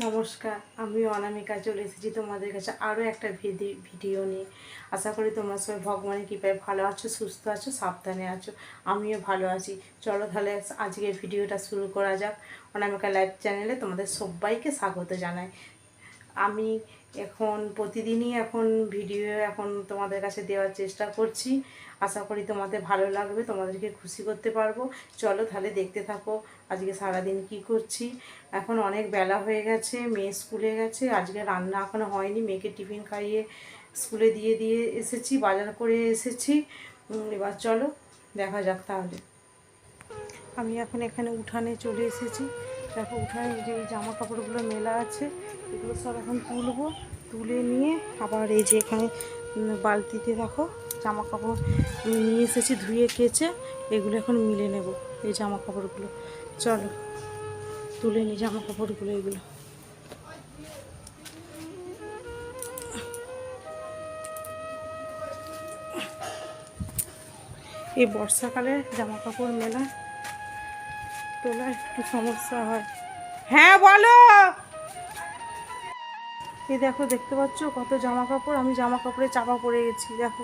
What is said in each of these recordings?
নমস্কার, আমি অনামিকা চলে এসেছি তোমাদের কাছে আরও একটা ভিডি- ভিডিও নিয়ে। আশা করি তোমরা সবাই ভগবানের কৃপায় ভালো আছো, সুস্থ আছো, সাবধানে আছো, আমিও ভালো আছি। চলো তাহলে আজকের ভিডিওটা শুরু করা যাক। অনামিকা লাইভ চ্যানেলে তোমাদের সবাইকে স্বাগত জানাই। আমি এখন প্রতিদিনই এখন ভিডিও এখন তোমাদের কাছে দেওয়ার চেষ্টা করছি। আশা করি তোমাদের ভালো লাগবে, তোমাদেরকে খুশি করতে পারব। চলো তাহলে দেখতে থাকো আজকে সারাদিন কি করছি। এখন অনেক বেলা হয়ে গেছে, মেয়ে স্কুলে গেছে, আজকে রান্না এখনও হয়নি। মেয়েকে টিফিন খাইয়ে স্কুলে দিয়ে দিয়ে এসেছি, বাজার করে এসেছি। এবার চলো দেখা যাক তাহলে। আমি এখন এখানে উঠানে চলে এসেছি। দেখো, উঠানে যে এই জামা কাপড়গুলো মেলা আছে, এগুলো সব এখন তুলবো, তুলে নিয়ে আবার এই যে এখানে বালতিতে দেখো জামা কাপড় নিয়ে এসেছি ধুয়ে কেচে, এগুলো এখন মিলে নেব, এই জামা কাপড়গুলো চলো, তুলে নিই জামা কাপড়গুলো এগুলো। এই বর্ষাকালে জামা কাপড় মেলা তোলা একটু সমস্যা হয়। হ্যাঁ বলো। এই দেখো দেখতে পাচ্ছ কত জামা কাপড় আমি জামা কাপড়ে চাপা পড়ে গেছি। দেখো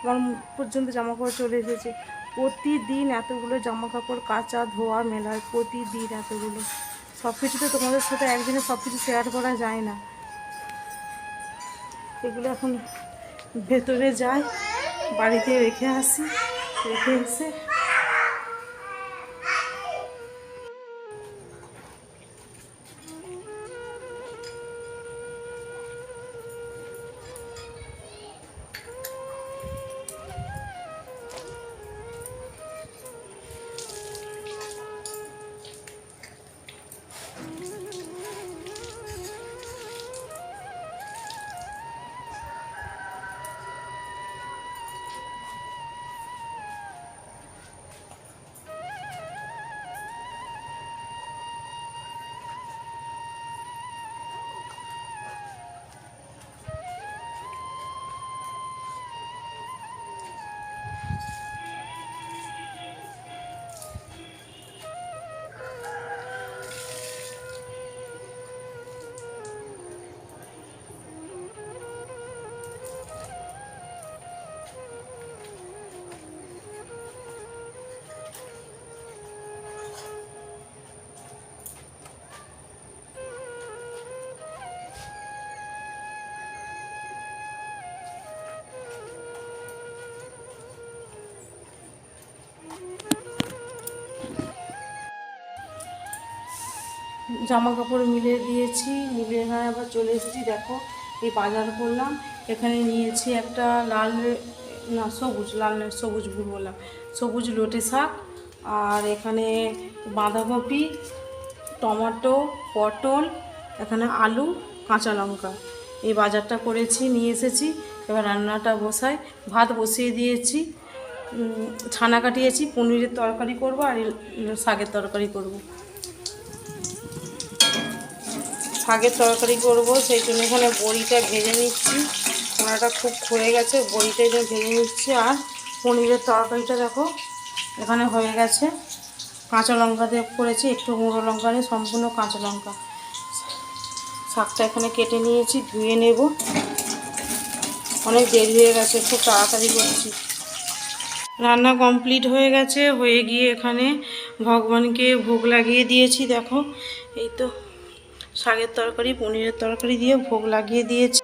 আমার মুখ পর্যন্ত জামা কাপড় চলে এসেছে। প্রতিদিন এতগুলো জামা কাপড় কাচা ধোয়া মেলায় প্রতিদিন এতগুলো। সব কিছু তো তোমাদের সাথে একদিনে সব কিছু শেয়ার করা যায় না। এগুলো এখন ভেতরে যায় বাড়িতে রেখে আসি রেখে এসে জামা কাপড় মিলে দিয়েছি মিলে এখানে আবার চলে এসেছি, দেখো, এই বাজার করলাম। এখানে নিয়েছি একটা লাল না, সবুজ, লাল সবুজ ভুল বললাম, সবুজ লোটে শাক, আর এখানে বাঁধাকপি, টমেটো, পটল, এখানে আলু, কাঁচা লঙ্কা। এই বাজারটা করেছি, নিয়ে এসেছি, এবার রান্নাটা বসাই ভাত বসিয়ে দিয়েছি ছানা কাটিয়েছি, পনিরের তরকারি করব, আর শাকের তরকারি করব। শাকের তরকারি করব, সেই জন্য এখানে বড়িটা ভেজে নিচ্ছি। ওনাটা খুব ক্ষয়ে গেছে বড়িটা এখানে ভেজে নিচ্ছি। আর পনিরের তরকারিটা দেখো, এখানে হয়ে গেছে। কাঁচা লঙ্কা দিয়ে করেছি, একটু গুঁড়ো লঙ্কা নিয়ে সম্পূর্ণ কাঁচা লঙ্কা। শাকটা এখানে কেটে নিয়েছি, ধুয়ে নেব। অনেক দেরি হয়ে গেছে, খুব তাড়াতাড়ি করছি। রান্না কমপ্লিট হয়ে গেছে, হয়ে গিয়ে এখানে ভগবানকে ভোগ লাগিয়ে দিয়েছি, দেখো। এই তো। শাকের তরকারি পনিরের তরকারি দিয়ে ভোগ লাগিয়ে দিয়েছি।